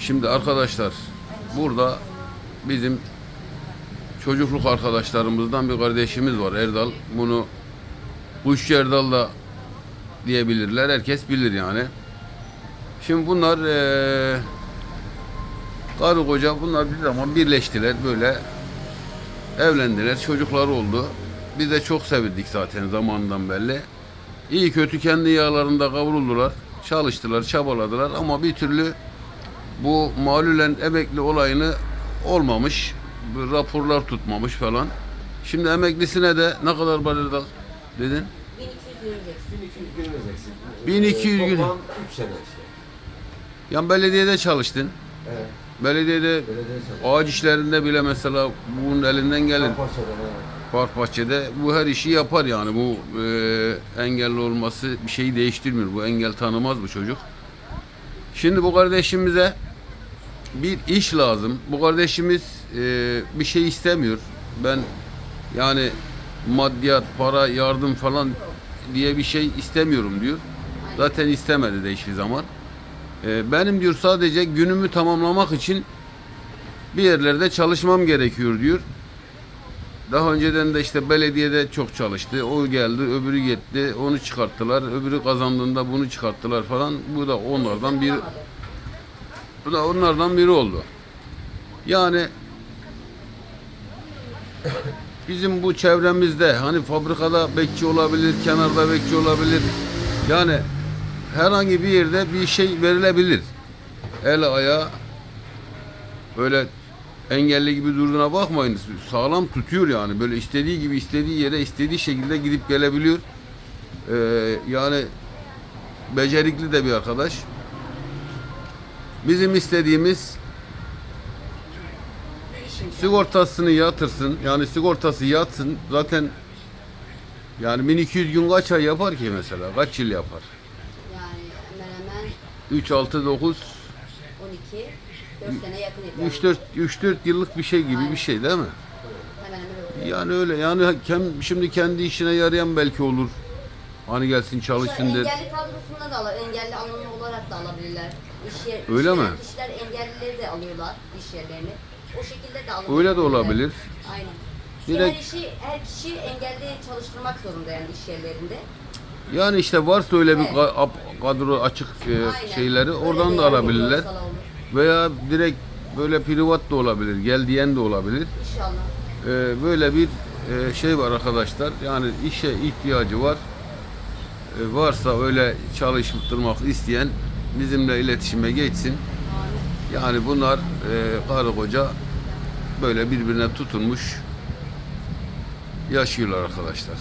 Şimdi arkadaşlar burada bizim çocukluk arkadaşlarımızdan bir kardeşimiz var Erdal. Bunu Kuşçu Erdal da diyebilirler. Herkes bilir yani. Şimdi bunlar eee karı koca bunlar bir zaman birleştiler böyle evlendiler. Çocuklar oldu. Biz de çok sevindik zaten zamanından belli. İyi kötü kendi yağlarında kavruldular. Çalıştılar, çabaladılar ama bir türlü bu malülen emekli olayını olmamış. Raporlar tutmamış falan. Şimdi emeklisine de ne kadar var Erdal dedin? 1200 vereceksin. 1200 gün vereceksin. 1200 gün. Toplam 3 sene işte. Yani belediyede çalıştın. Evet. Belediyede Belediye çalışıyor. ağaç işlerinde bile mesela bunun elinden gelir. Paşa'dan evet. Bu her işi yapar yani bu e, engelli olması bir şeyi değiştirmiyor. Bu engel tanımaz bu çocuk. Şimdi bu kardeşimize bir iş lazım. Bu kardeşimiz e, bir şey istemiyor. Ben yani maddiyat, para, yardım falan diye bir şey istemiyorum diyor. Zaten istemedi de hiçbir zaman. E, benim diyor sadece günümü tamamlamak için bir yerlerde çalışmam gerekiyor diyor. Daha önceden de işte belediyede çok çalıştı. O geldi, öbürü gitti. Onu çıkarttılar. Öbürü kazandığında bunu çıkarttılar falan. Bu da onlardan biri. Bu da onlardan biri oldu. Yani bizim bu çevremizde hani fabrikada bekçi olabilir, kenarda bekçi olabilir. Yani herhangi bir yerde bir şey verilebilir. El ayağı böyle engelli gibi durduğuna bakmayın. Sağlam tutuyor yani. Böyle istediği gibi istediği yere istediği şekilde gidip gelebiliyor. Ee, yani becerikli de bir arkadaş. Bizim istediğimiz sigortasını yatırsın. Yani sigortası yatsın. Zaten yani 1200 gün kaç ay yapar ki mesela? Kaç yıl yapar? Yani hemen hemen 3, 6, 9, 12, 4 sene yakın ediyor. 3, 4, 3, 4 yıllık bir şey gibi bir şey değil mi? Hemen hemen öyle. Yani öyle yani kem- şimdi kendi işine yarayan belki olur. Hani gelsin çalışsın der. Engelli kadrosunda da alır, engelli alımlı olarak da alabilirler. İş yer, Öyle işler, mi? İşler engellileri de alıyorlar iş yerlerini. O şekilde de alabilirler. Öyle de olabilir. Aynen. Direkt- Her işi, her kişi engelli çalıştırmak zorunda yani iş yerlerinde. Yani işte varsa öyle bir Evet. ap- kadro açık e, şeyleri oradan de da alabilirler. Veya direkt böyle privat da olabilir. Gel diyen de olabilir. İnşallah. E, böyle bir e, şey var arkadaşlar. Yani işe ihtiyacı var. E, varsa öyle çalıştırmak isteyen bizimle iletişime geçsin. Yani bunlar e, karı koca böyle birbirine tutunmuş yaşıyorlar arkadaşlar.